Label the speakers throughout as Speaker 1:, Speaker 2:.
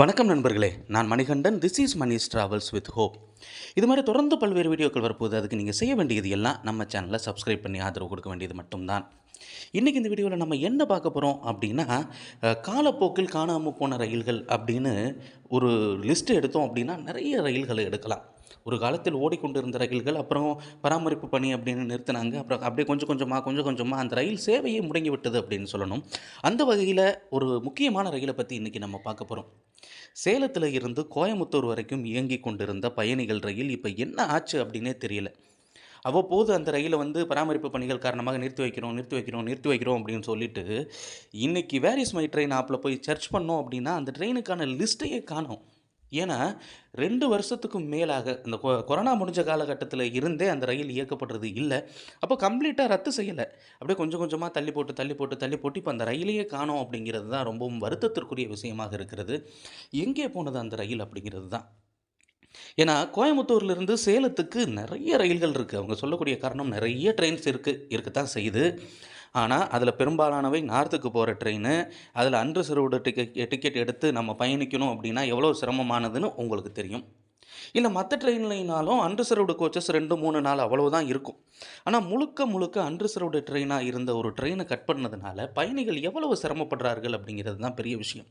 Speaker 1: வணக்கம் நண்பர்களே நான் Manikandan this is Mani's travels with hope இது மாதிரி தொடர்ந்து பல்வேறு வீடியோக்கள் வரப்போகுது அதுக்கு நீங்கள் செய்ய வேண்டியது எல்லாம் நம்ம சேனலை சப்ஸ்கிரைப் பண்ணி ஆதரவு கொடுக்க வேண்டியது மட்டும்தான் இன்றைக்கி இந்த வீடியோவில் நம்ம என்ன பார்க்க போகிறோம் அப்படின்னா காலப்போக்கில் காணாமல் போன ரயில்கள் அப்படின்னு ஒரு லிஸ்ட்டு எடுத்தோம் அப்படின்னா நிறைய ரயில்களை எடுக்கலாம் ஒரு காலத்தில் ஓடிக்கொண்டிருந்த ரயில்கள் அப்புறம் பராமரிப்பு பணி அப்படின்னு நிறுத்தினாங்க அப்புறம் அப்படியே கொஞ்சம் கொஞ்சமாக கொஞ்சம் கொஞ்சமாக அந்த ரயில் சேவையே முடங்கி விட்டது அப்படின்னு சொல்லணும் அந்த வகையில் ஒரு முக்கியமான ரயிலை பற்றி இன்றைக்கி நம்ம பார்க்க போகிறோம் சேலத்தில் இருந்து கோயமுத்தூர் வரைக்கும் இயங்கி கொண்டிருந்த பயணிகள் ரயில் இப்போ என்ன ஆச்சு அப்படின்னே தெரியல அவ்வப்போது அந்த ரயிலை வந்து பராமரிப்பு பணிகள் காரணமாக நிறுத்தி வைக்கிறோம் நிறுத்தி வைக்கிறோம் நிறுத்தி வைக்கிறோம் அப்படின்னு சொல்லிட்டு இன்றைக்கி வேரிஸ் மை ட்ரெயின் ஆப்பில் போய் சர்ச் பண்ணோம் அப்படின்னா அந்த ட்ரெயினுக்கான லிஸ்ட்டையே காணும் ஏன்னா ரெண்டு வருஷத்துக்கும் மேலாக இந்த கொரோனா முடிஞ்ச காலகட்டத்தில் இருந்தே அந்த ரயில் இயக்கப்படுறது இல்லை அப்போ கம்ப்ளீட்டாக ரத்து செய்யலை அப்படியே கொஞ்சம் கொஞ்சமாக தள்ளி போட்டு தள்ளி போட்டு தள்ளி போட்டு இப்போ அந்த ரயிலையே காணோம் அப்படிங்கிறது தான் ரொம்பவும் வருத்தத்திற்குரிய விஷயமாக இருக்கிறது எங்கே போனது அந்த ரயில் அப்படிங்கிறது தான் ஏன்னா கோயம்புத்தூர்லேருந்து சேலத்துக்கு நிறைய ரயில்கள் இருக்குது அவங்க சொல்லக்கூடிய காரணம் நிறைய ட்ரெயின்ஸ் இருக்குது இருக்கத்தான் செய்யுது ஆனால் அதில் பெரும்பாலானவை நார்த்துக்கு போகிற ட்ரெயின் அதில் அன்ரிசர்வ்டு டிக்கெட் டிக்கெட் எடுத்து நம்ம பயணிக்கணும் அப்படின்னா எவ்வளோ சிரமமானதுன்னு உங்களுக்கு தெரியும் இல்லை மற்ற ட்ரெயின்லைனாலும் அன்ரிசர்வ்டு கோச்சஸ் ரெண்டு மூணு நாள் அவ்வளோதான் இருக்கும் ஆனால் முழுக்க முழுக்க அன்ரிசர்வ்டு ட்ரெயினாக இருந்த ஒரு ட்ரெயினை கட் பண்ணதுனால பயணிகள் எவ்வளவு சிரமப்படுறார்கள் அப்படிங்கிறது தான் பெரிய விஷயம்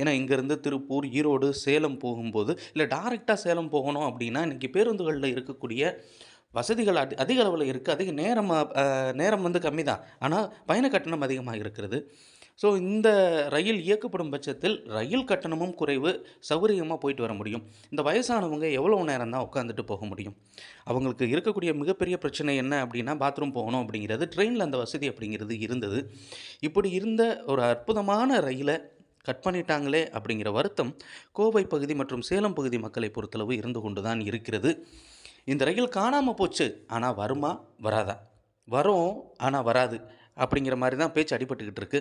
Speaker 1: ஏன்னா இங்கேருந்து திருப்பூர் ஈரோடு சேலம் போகும்போது இல்லை டைரெக்டாக சேலம் போகணும் அப்படின்னா இன்றைக்கி பேருந்துகளில் இருக்கக்கூடிய வசதிகள் அதி அதிக அளவில் இருக்குது அதிக நேரம் நேரம் வந்து கம்மி தான் ஆனால் பயண கட்டணம் அதிகமாக இருக்கிறது ஸோ இந்த ரயில் இயக்கப்படும் பட்சத்தில் ரயில் கட்டணமும் குறைவு சௌகரியமாக போயிட்டு வர முடியும் இந்த வயசானவங்க எவ்வளோ நேரம் தான் உட்காந்துட்டு போக முடியும் அவங்களுக்கு இருக்கக்கூடிய மிகப்பெரிய பிரச்சனை என்ன அப்படின்னா பாத்ரூம் போகணும் அப்படிங்கிறது ட்ரெயினில் அந்த வசதி அப்படிங்கிறது இருந்தது இப்படி இருந்த ஒரு அற்புதமான ரயிலை கட் பண்ணிட்டாங்களே அப்படிங்கிற வருத்தம் கோவை பகுதி மற்றும் சேலம் பகுதி மக்களை பொறுத்தளவு இருந்து கொண்டு தான் இருக்கிறது இந்த ரயில் காணாமல் போச்சு ஆனால் வருமா வராதா வரும் ஆனால் வராது அப்படிங்கிற மாதிரி தான் பேச்சு அடிபட்டுக்கிட்டு இருக்குது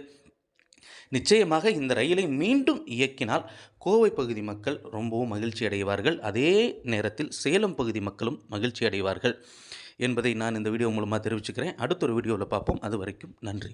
Speaker 1: நிச்சயமாக இந்த ரயிலை மீண்டும் இயக்கினால் கோவை பகுதி மக்கள் ரொம்பவும் மகிழ்ச்சி அடைவார்கள் அதே நேரத்தில் சேலம் பகுதி மக்களும் மகிழ்ச்சி அடைவார்கள் என்பதை நான் இந்த வீடியோ மூலமாக தெரிவிச்சுக்கிறேன் அடுத்த ஒரு வீடியோவில் பார்ப்போம் அது வரைக்கும் நன்றி